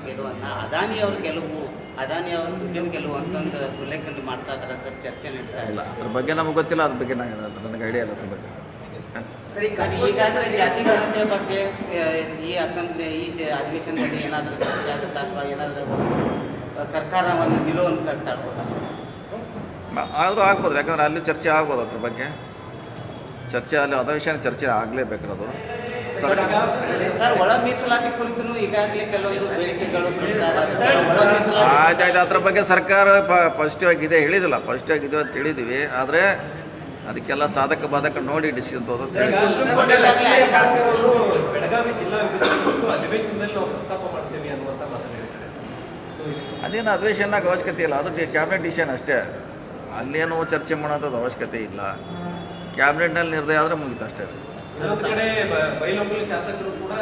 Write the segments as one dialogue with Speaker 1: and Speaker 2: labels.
Speaker 1: ಗೆಲುವನ್ನು ಅದಾನಿ ಅವ್ರ ಗೆಲುವು ಅದಾನಿ ಅವ್ರ ದುಡ್ಡಿನ ಗೆಲುವು ಅಂತಂದು ಉಲ್ಲೇಖದಲ್ಲಿ ಮಾಡ್ತಾ ಇದ್ದಾರೆ ಸರ್ ಚರ್ಚೆ ನಡೀತಾ
Speaker 2: ಇಲ್ಲ ಅದ್ರ ಬಗ್ಗೆ ನಮಗೆ ಗೊತ್ತಿಲ್ಲ ಅದ್ರ ಬಗ್ಗೆ ನನಗೆ ನನಗೆ ಐಡಿಯಾ ಇಲ್ಲ ಅದ್ರ ಬಗ್ಗೆ.
Speaker 1: ಸರ್ ಈಗಾದ್ರೆ ಜಾತಿ ಗಣತೆ ಬಗ್ಗೆ ಈ ಅಸೆಂಬ್ಲಿ ಈ ಅಧಿವೇಶನದಲ್ಲಿ ಏನಾದರೂ ಚರ್ಚೆ ಆಗುತ್ತಾ ಅಥವಾ ಏನಾದರೂ ಸರ್ಕಾರ ಒಂದು ನಿಲುವನ್ನು ಕಟ್ತಾ
Speaker 2: ಆದರೂ ಆಗ್ಬೋದು ಯಾಕಂದ್ರೆ ಅಲ್ಲಿ ಚರ್ಚೆ ಆಗ್ಬೋದು ಅದ್ರ ಬಗ್ಗೆ. ಚರ್ಚೆ ಅಲ್ಲಿ ಅಧಿವೇಶನ ಚರ್ಚೆ ಆಗಲೇಬೇಕಿರೋದು ಸರ್
Speaker 1: ಒಳ ಮೀಸಲಾತಿ ಕುರಿತು ಈಗಾಗಲೇ ಕೆಲವೊಂದು ಬೇಡಿಕೆಗಳು ಬರ್ತಾ ಇದಾವೆ. ಸರ್,
Speaker 2: ಆಯ್ತಾಯ್ತು ಅದ್ರ ಬಗ್ಗೆ ಸರ್ಕಾರ ಪಾಸಿಟಿವ್ ಆಗಿದೆ ಹೇಳಿದಿಲ್ಲ ಪಾಸಿಟಿವ್ ಆಗಿದೆ ಅಂತ ಹೇಳಿದ್ದೀವಿ ಆದರೆ ಅದಕ್ಕೆಲ್ಲ ಸಾಧಕ ಬಾಧಕ ನೋಡಿ ಡಿಸಿಷನ್ ತಗೋದು ಅದೇನು ಅಧಿವೇಶನಕ್ಕೆ ಅವಶ್ಯಕತೆ ಇಲ್ಲ ಅದು ಕ್ಯಾಬಿನೆಟ್ ಡಿಸಿಷನ್ ಅಷ್ಟೇ. ಅಲ್ಲೇನು ಚರ್ಚೆ ಮಾಡೋಂಥದ್ದು ಅವಶ್ಯಕತೆ ಇಲ್ಲ. ಕ್ಯಾಬಿನೆಟ್ನಲ್ಲಿ ನಿರ್ಣಯ ಆದರೆ ಮುಗಿತು ಅಷ್ಟೇ.
Speaker 3: ಇನ್ನೊಂದು ಕಡೆ ಬೈಲೊಂಗಲ್ ಶಾಸಕರು ಕೂಡ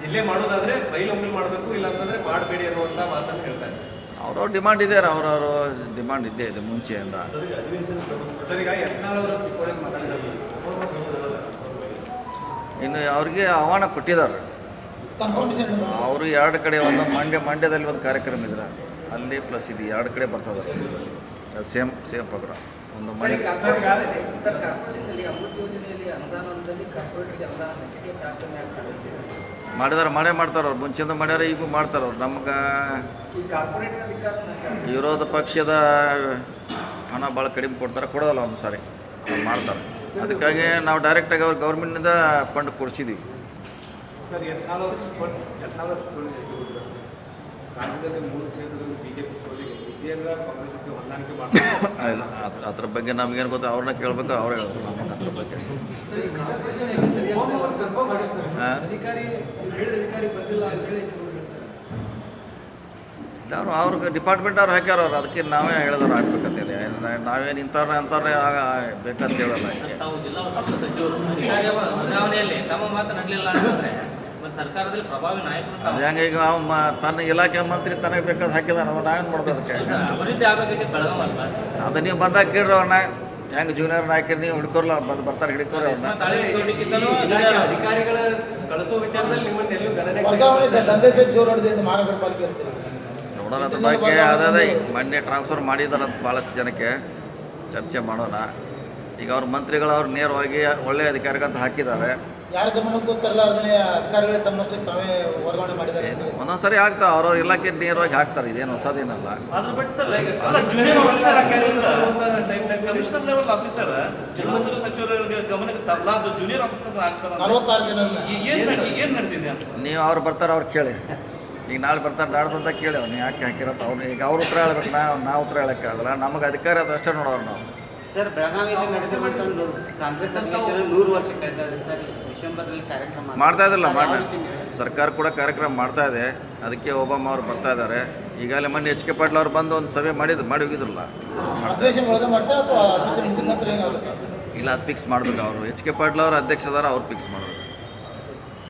Speaker 3: ಜಿಲ್ಲೆ ಮಾಡೋದಾದ್ರೆ ಬೈಲೊಂಗಲ್ ಮಾಡಬೇಕು ಇಲ್ಲಾಂತಂದ್ರೆ ಮಾಡಬೇಡಿ ಅನ್ನುವಂತ ಮಾತನ್ನು ಹೇಳ್ತಾರೆ
Speaker 2: ಅವ್ರವ್ರ ಡಿಮಾಂಡ್ ಇದೆ ಅವ್ರವ್ರ ಡಿಮಾಂಡ್ ಇದ್ದೇ ಇದೆ ಮುಂಚೆಯಿಂದ. ಇನ್ನು ಅವ್ರಿಗೆ ಆಹ್ವಾನ ಕೊಟ್ಟಿದ್ದಾರೆ. ಅವರು ಎರಡು ಕಡೆ ಒಂದು ಮಂಡ್ಯ ಮಂಡ್ಯದಲ್ಲಿ ಒಂದು ಕಾರ್ಯಕ್ರಮ ಇದ್ರೆ ಅಲ್ಲಿ ಪ್ಲಸ್ ಇದು ಎರಡು ಕಡೆ ಬರ್ತದೆ. ಸೇಮ್ ಸೇಮ್ ಪ್ರೋಗ್ರಾಮ್ ಒಂದು
Speaker 4: ಮಳೆ ಸರ್ ಕಾರ್ಪೊರೇಷನ್ನಲ್ಲಿ ಅಮೃತ ಯೋಜನೆಯಲ್ಲಿ ಅನುದಾನದಲ್ಲಿ ಕಾರ್ಪೊರೇಟ್ಗೆ ಅನುದಾನ ಹಂಚಿಕೆ ಪ್ರಾರ್ಥನೆ ಆಗ್ತದೆ.
Speaker 2: ಮಾಡಿದಾರೆ ಮಾಡೇ ಮಾಡ್ತಾರೆ ಅವ್ರು. ಮುಂಚಿಂದ ಮಾಡ್ಯಾರ ಈಗೂ ಮಾಡ್ತಾರೆ ಅವ್ರು. ನಮ್ಗೆ ವಿರೋಧ ಪಕ್ಷದ ಹಣ ಭಾಳ ಕಡಿಮೆ ಕೊಡ್ತಾರೆ ಕೊಡೋದಲ್ಲ ಒಂದು ಸಾರಿ. ಅವ್ರು ಮಾಡ್ತಾರೆ. ಅದಕ್ಕಾಗಿ ನಾವು ಡೈರೆಕ್ಟಾಗಿ ಅವ್ರು ಗೌರ್ಮೆಂಟಿಂದ ಫಂಡ್ ಕೊಡಿಸಿದ್ದೀವಿ
Speaker 5: ಸರ್
Speaker 2: ಇಲ್ಲ ಅದ್ರ ಅದ್ರ ಬಗ್ಗೆ ನಮ್ಗೇನು ಗೊತ್ತ ಅವ್ರನ್ನ ಕೇಳ್ಬೇಕು ಅವ್ರೇ ಹೇಳ್ಬೇಕು ನಮಗೆ ಅದ್ರ ಬಗ್ಗೆ. ಹಾಂ?
Speaker 4: ಅಧಿಕಾರಿ ಹೇಳಿದ ಅಧಿಕಾರಿ ಬಂದಿಲ್ಲ ಅಂತೇಳಿ
Speaker 2: ಇಲ್ಲ ಅವ್ರು ಅವ್ರಿಗೆ ಡಿಪಾರ್ಟ್ಮೆಂಟ್ ಅವ್ರು ಹಾಕ್ಯಾರ ಅವ್ರು ಅದಕ್ಕೆ ನಾವೇ ಹೇಳಿದವ್ರು ಹಾಕ್ಬೇಕಂತೇಳಿ ಹೇಳಿ. ನಾವೇನು ಇಂಥವ್ರ ಅಂಥವ್ರೇ ಬೇಕಂತ ಹೇಳಲ್ಲ
Speaker 6: ನಾಯಕರು.
Speaker 2: ಅದು ಹೆಂಗೆ ಈಗ ಅವ ಮ- ತನ್ನ ಇಲಾಖೆ ಮಂತ್ರಿ ತನಗೆ ಬೇಕಾದ ಹಾಕಿದಾನ ಅವ ನಾವೇನು ಮಾಡೋದು ಅದಕ್ಕೆ? ಅದು ನೀವು ಬಂದಾಗ ಕೇಳ್ರಿ ಅವ್ರನ್ನ. ಹೆಂಗೆ ಜೂನಿಯರ್ ಹಾಕಿರಿ ನೀವು ಹಿಡ್ಕೊರ್ಲ ಅವ್ರು ಬಂದು ಬರ್ತಾರೆ ಹಿಡ್ಕೋರಿ ಅವ್ರನ್ನ. ನೋಡೋಣ ಅದ್ರ ಬಗ್ಗೆ ಅದೇ ಈಗ ಮೊನ್ನೆ ಟ್ರಾನ್ಸ್ಫರ್ ಮಾಡಿದಾರಂತ ಭಾಳಷ್ಟು ಜನಕ್ಕೆ ಚರ್ಚೆ ಮಾಡೋಣ. ಈಗ ಅವ್ರ ಮಂತ್ರಿಗಳು ಅವ್ರು ನೇರವಾಗಿ ಒಳ್ಳೆ ಅಧಿಕಾರಿಗಳಂತ ಹಾಕಿದ್ದಾರೆ.
Speaker 7: ಯಾರ ಗಮನಕ್ಕೂ ತರಲಾರ್ದೇ ಅಧಿಕಾರಿಗಳೇ ತಮ್ಮಷ್ಟಕ್ಕೆ ತಾವೇ ವರ್ಗಾವಣೆ ಮಾಡಿದ್ದಾರೆ.
Speaker 2: ಏನು ಒಂದೊಂದು ಸರಿ ಆಗ್ತಾವೆ ಅವ್ರವ್ರ ಇಲಾಖೆ ನೇರವಾಗಿ ಹಾಕ್ತಾರೆ ಇದೇನು ಹೊಸದೇನಲ್ಲ.
Speaker 6: ಅದ್ರ ಬಿಟ್ಟು ಸರ್
Speaker 8: ಕಮಿಷನರ್ ಲೆವೆಲ್ ಆಫೀಸರ್ ಜಲಮಂಡಲ ಸಚಿವರಿಗೆ ಗಮನಕ್ಕೆ ತರಲಾರ್ದು ಜೂನಿಯರ್ ಆಫೀಸರ್ ಆಗ್ತಾರೆ
Speaker 7: ನಲವತ್ತಾರು ಜನ
Speaker 8: ಏನ್ ನಡೆ- ಏನ್ ನಡೆದಿದೆ
Speaker 2: ನೀವು ಅವ್ರು ಬರ್ತಾರೆ ಅವ್ರು ಕೇಳಿ. ಈಗ ನಾಳೆ ಬರ್ತಾರೆ ನಾಳೆ ಬಂದ ಕೇಳಿ ಅವ್ನು ಯಾಕೆ ಹಾಕಿರತ್ತ ಅವ್ನು ಈಗ ಅವ್ರ ಉತ್ತರ ಹೇಳ್ಬೇಕು ನಾವು ನಾವು ಉತ್ತರ ಹೇಳೋಕ್ಕಾಗಲ್ಲ. ನಮಗೆ ಅಧಿಕಾರ ಅದಷ್ಟೇ ಅಷ್ಟೇ ನೋಡೋರು ನಾವು.
Speaker 1: ಸರ್ ಬೆಳಗಾವಿಯಲ್ಲಿ ನಡೆದಿರುವಂಥ ಒಂದು ಕಾಂಗ್ರೆಸ್ ಅಧಿವೇಶನ ನೂರು ವರ್ಷ ಸರ್ ಕಾರ್ಯಕ್ರಮ
Speaker 2: ಮಾಡ್ತಾ
Speaker 1: ಇದ್ರಲ್ಲ
Speaker 2: ಮಾಡ ಸರ್ಕಾರ ಕೂಡ ಕಾರ್ಯಕ್ರಮ ಮಾಡ್ತಾ ಇದೆ. ಅದಕ್ಕೆ ಒಬಾಮ ಅವ್ರು ಬರ್ತಾ ಇದ್ದಾರೆ. ಈಗಾಗಲೇ ಮೊನ್ನೆ ಎಚ್ ಕೆ ಪಾಟೀಲ್ ಅವ್ರು ಬಂದು ಒಂದು ಸಭೆ ಮಾಡಿದ್ದು ಮಾಡಿ ಹೋಗಿದ್ರಲ್ಲ. ಇಲ್ಲ ಅದು ಫಿಕ್ಸ್ ಮಾಡ್ಬೇಕು ಅವರು. ಎಚ್ ಕೆ ಪಾಟೀಲ್ ಅವರು ಅಧ್ಯಕ್ಷ ಅದಾರ ಅವ್ರು ಫಿಕ್ಸ್ ಮಾಡ್ಬೇಕು.